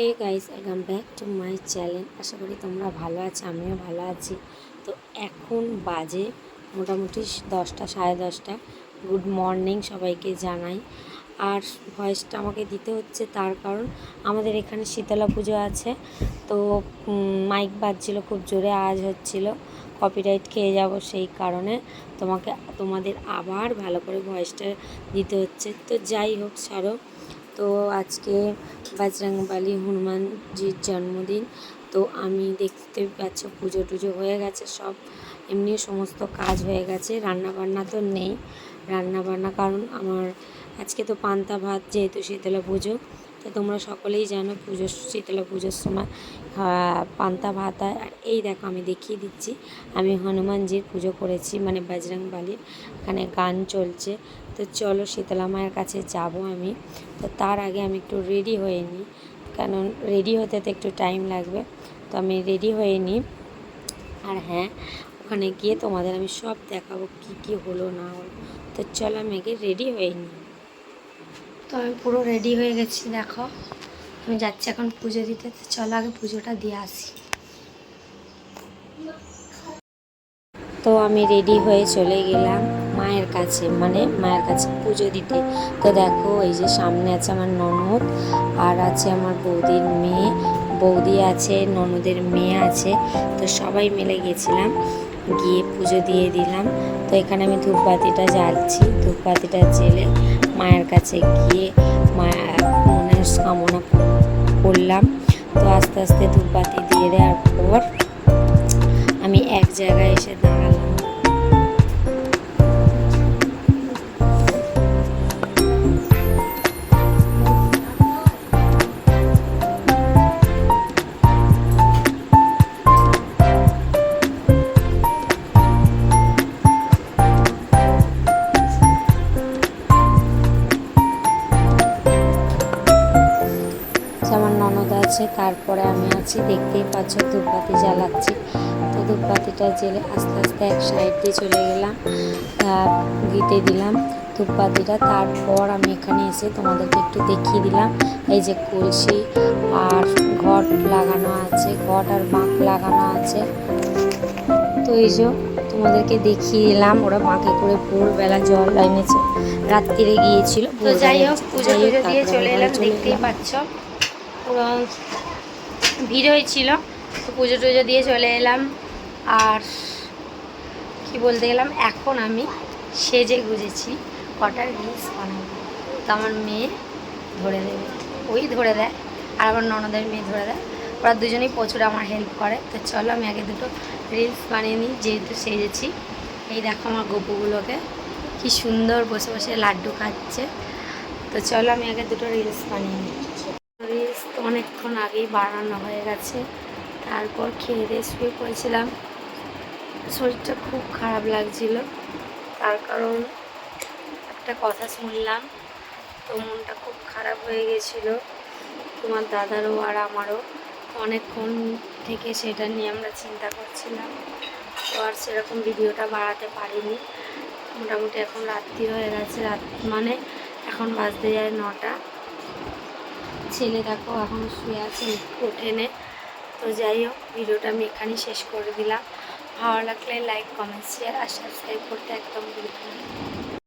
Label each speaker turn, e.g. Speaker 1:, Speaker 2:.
Speaker 1: Hey guys welcome back to my channel আশা করি তোমরা ভালো আছো, আমিও ভালো আছি। তো এখন বাজে মোটামুটি দশটা, সাড়ে দশটা। গুড মর্নিং সবাইকে জানাই। আর ভয়েসটা আমাকে দিতে হচ্ছে তার কারণ আমাদের এখানে শীতলা পুজো আছে। তো মাইক বাজছিল, খুব জোরে আওয়াজ হচ্ছিল। কপিরাইট খেয়ে যাব সেই কারণে তোমাকে, তোমাদের আবার ভালো করে ভয়েসটা দিতে হচ্ছে। তো যাই হোক, ছাড়ো। তো আজকে বাজরাংবালি হনুমানজির জন্মদিন। তো আমি দেখতে পাচ্ছ পুজো টুজো হয়ে গেছে, সব এমনি সমস্ত কাজ হয়ে গেছে রান্না বান্না তো নেই। রান্না বান্না কারণ আমার আজকে তো পান্তা ভাত যেহেতু শীতলা পুজো, তো তোমরা সকলেই জানো পুজো, শীতলা পুজোর সময় পান্তা ভাত হয় আর এই দেখো আমি দেখিয়ে দিচ্ছি। আমি হনুমানজির পুজো করেছি মানে বজরং বালির এখানে গান চলছে তো চলো শীতলা মায়ের কাছে যাব আমি। তো তার আগে আমি একটু রেডি হয়ে নিই। কারণ রেডি হতে তো একটু টাইম লাগবে। তো আমি রেডি হয়ে নিই। আর হ্যাঁ ওখানে গিয়ে তোমাদের আমি সব দেখাবো কি কি হলো না হলো। তো চলো আমি আগে রেডি হয়ে নিই। তো আমি পুরো রেডি হয়ে গেছি, দেখো। আমি যাচ্ছি এখন পুজো দিতে। তো চলো আগে পুজোটা দিয়ে আসি। তো আমি রেডি হয়ে চলে গেলাম। মায়ের কাছে মানে মায়ের কাছে পুজো দিতে। তো দেখো, এই যে সামনে আছে আমার ননদ, আর আছে আমার বৌদির মেয়ে। বৌদি আছে, ননদের মেয়ে আছে। তো সবাই মিলে গেছিলাম, গিয়ে পুজো দিয়ে দিলাম। তো এখানে আমি ধূপবাতিটা জ্বালছি। ধূপবাতিটা জেলে মায়ের কাছে গিয়ে মায়ের মনের কামনা করলাম। তো আস্তে আস্তে ধূপবাতি দিয়ে দেওয়ার পর আমি এক জায়গায় এসে দাঁড়ালাম। আছে তারপরে আমি আছি দেখতেই পাচ্ছ ধূপবাতি জ্বালাচ্ছি। তো ধূপবাতিটা জেলে আস্তে আস্তে এক সাইড দিয়ে চলে গেলাম গিতে দিলাম ধূপবাতিটা তারপর আমি এখানে এসে তোমাদেরকে একটু দেখিয়ে দিলাম এই যে কলসি আর ঘট লাগানো আছে ঘট আর বাঁক লাগানো আছে। তো এই যে তোমাদেরকে দেখিয়ে দিলাম ওরা বাঁকে করে ভোরবেলা জল এনেছে রাত্রিরে গিয়েছিল
Speaker 2: তো যাই হোক পুজো দিয়ে চলে এলাম দেখতেই পাচ্ছ। ভিড় হয়েছিল, তো পুজো টুজো দিয়ে চলে এলাম। আর কি বলতে গেলাম, এখন আমি সেজে গুজেছি কটার রিলস বানাবো। তো আমার মেয়ে ধরে দেবে। ওই ধরে দেয়, আর আমার ননদের মেয়ে ধরে দেয়। ওরা দুজনেই প্রচুর আমার হেল্প করে। তো চলো আমি আগে দুটো রিলস বানিয়ে নিই, যেহেতু সেজেছি। এই দেখো আমার গপুগুলোকে, কি সুন্দর বসে বসে লাড্ডু খাচ্ছে। তো চলো আমি আগে দুটো রিলস বানিয়ে নিই। অনেকক্ষণ আগেই বানানো হয়ে গেছে। তারপর খেয়ে দিয়ে শুয়ে পড়েছিলাম। শরীরটা খুব খারাপ লাগছিল। তার কারণ একটা কথা শুনলাম, তো মনটা খুব খারাপ হয়ে গেছিল। তোমার দাদারও আর আমারও অনেকক্ষণ থেকে সেটা নিয়ে আমরা চিন্তা করছিলাম। তো আর সেরকম ভিডিওটা বাড়াতে পারিনি। মোটামুটি এখন রাত্রি হয়ে গেছে, রাত মানে এখন বাজতে যায় নটা। ছেলে দেখো, এখন শুয়ে আছে ওঠেনে। তো যাই হোক, ভিডিওটা আমি এখানেই শেষ করে দিলাম। ভালো লাগলে লাইক কমেন্ট শেয়ার আর সাবস্ক্রাইব করতে একদম ভুলবেন